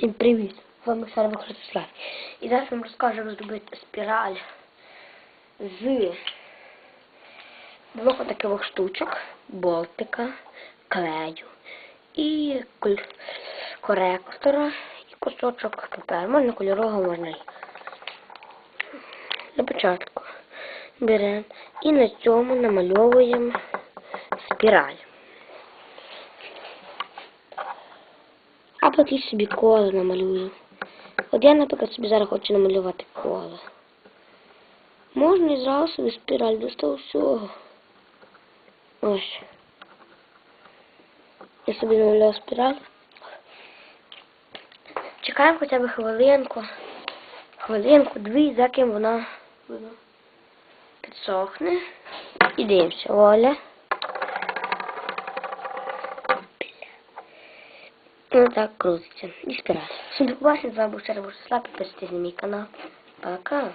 Всім привіт! З вами Сарвик Ростислав. І зараз вам розкажу, як зробити спіраль з двох таких штучок, болтика, клею і коректора і кусочок паперу. Можна кольорового, можна і. На початку беремо і на цьому намальовуємо спіраль. Або якісь собі коло намалюю. От я, наприклад, собі зараз хочу намалювати коло. Можна і зразу собі спіраль до того всього. Ось. Я собі намалював спіраль. Чекаємо хоча б хвилинку. Хвилинку, дві, за ким вона підсохне. І дивимося. Оля. Ну так крутиться. І спираль. Всім до побачення, вами був Сергій Слаб, підписуйтесь на мій канал. Пока.